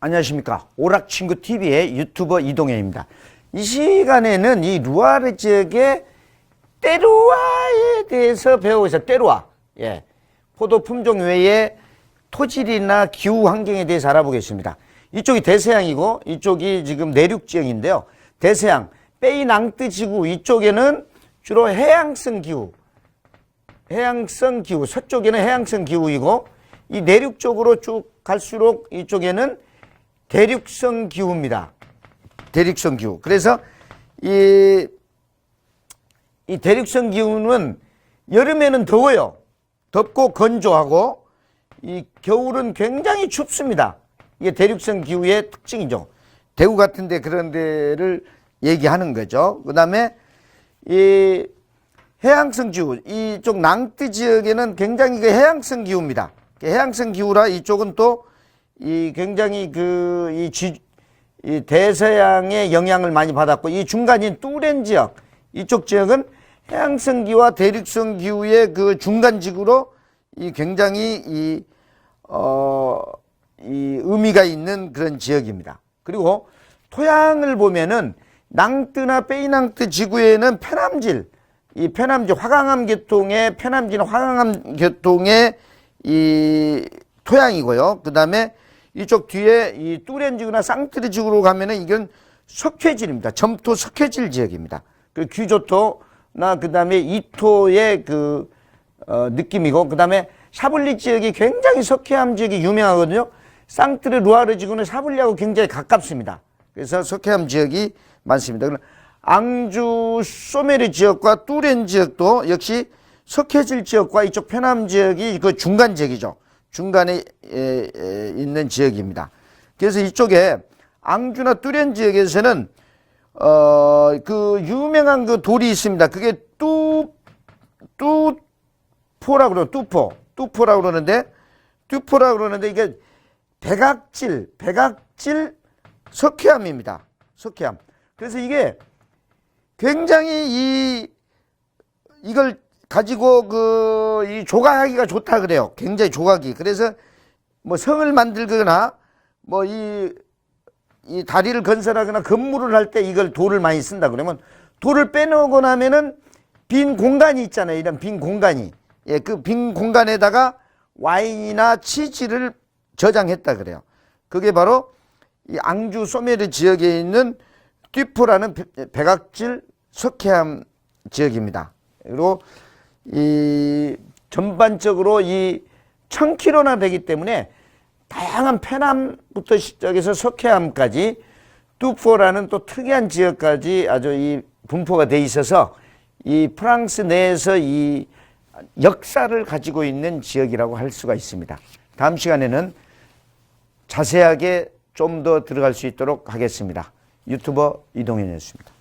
안녕하십니까 오락친구 TV의 유튜버 이동현입니다. 이 시간에는 이 루아르 지역의 때루아에 대해서 배우고 있어요. 때루아. 예. 포도 품종 외에 토질이나 기후 환경에 대해서 알아보겠습니다. 이쪽이 대서양이고 이쪽이 지금 내륙 지역인데요. 대서양, 빼이낭뜨 지구 이쪽에는 주로 해양성 기후, 해양성 기후, 서쪽에는 해양성 기후이고 이 내륙 쪽으로 쭉 갈수록 이쪽에는 대륙성 기후입니다. 대륙성 기후. 그래서 이, 이 대륙성 기후는 여름에는 더워요. 덥고 건조하고 이 겨울은 굉장히 춥습니다. 이게 대륙성 기후의 특징이죠. 대구 같은 데 그런 데를 얘기하는 거죠. 그 다음에 이 해양성 기후 이쪽 낭뜨 지역에는 굉장히 그 해양성 기후입니다. 해양성 기후라 이쪽은 또 이 굉장히 그이 이 대서양의 영향을 많이 받았고 이 중간인 뚜렌 지역 이쪽 지역은 해양성 기후와 대륙성 기후의 그 중간 지구로 이 굉장히 이 어, 이 의미가 있는 그런 지역입니다. 그리고 토양을 보면은 낭뜨나 빼이낭뜨 지구에는 페남질, 이 페남질 화강암 계통의 페남질 화강암 계통의 이 토양이고요. 그 다음에 이쪽 뒤에 이 뚜렌 지구나 쌍트리 지구로 가면은 이건 석회질입니다. 점토 석회질 지역입니다. 그 귀조토나 그 다음에 이토의 그 어, 느낌이고 그 다음에 샤블리 지역이 굉장히 석회암 지역이 유명하거든요. 쌍트르 루아르 지구는 샤블리하고 굉장히 가깝습니다. 그래서 석회암 지역이 많습니다. 앙주 소메르 지역과 뚜렌 지역도 역시 석회질 지역과 이쪽 페남 지역이 그 중간 지역이죠. 중간에 에, 에, 있는 지역입니다. 그래서 이쪽에 앙주나 뚜렌 지역에서는 어, 그 유명한 그 돌이 있습니다. 그게 뚜, 뚜포라고 그래요. 뚜포. 뚜포라고 그러는데, 뚜포라고 그러는데 이게 백악질, 백악질 석회암입니다. 석회암. 그래서 이게 굉장히 이, 이걸 가지고 그 이 조각하기가 좋다 그래요. 굉장히 조각이. 그래서 뭐 성을 만들거나 뭐이이 다리를 건설하거나 건물을 할 때 이걸 돌을 많이 쓴다 그러면 돌을 빼놓고 나면은 빈 공간이 있잖아요. 이런 빈 공간이. 예, 그 빈 공간에다가 와인이나 치즈를 저장했다 그래요. 그게 바로 이 앙주 소메르 지역에 있는 듀포라는 백악질 석회암 지역입니다. 그리고 이 전반적으로 이 1000km나 되기 때문에 다양한 페남부터 시작해서 석회암까지 뚜포라는 또 특이한 지역까지 아주 이 분포가 돼 있어서 이 프랑스 내에서 이 역사를 가지고 있는 지역이라고 할 수가 있습니다. 다음 시간에는 자세하게 좀 더 들어갈 수 있도록 하겠습니다. 유튜버 이동현이었습니다.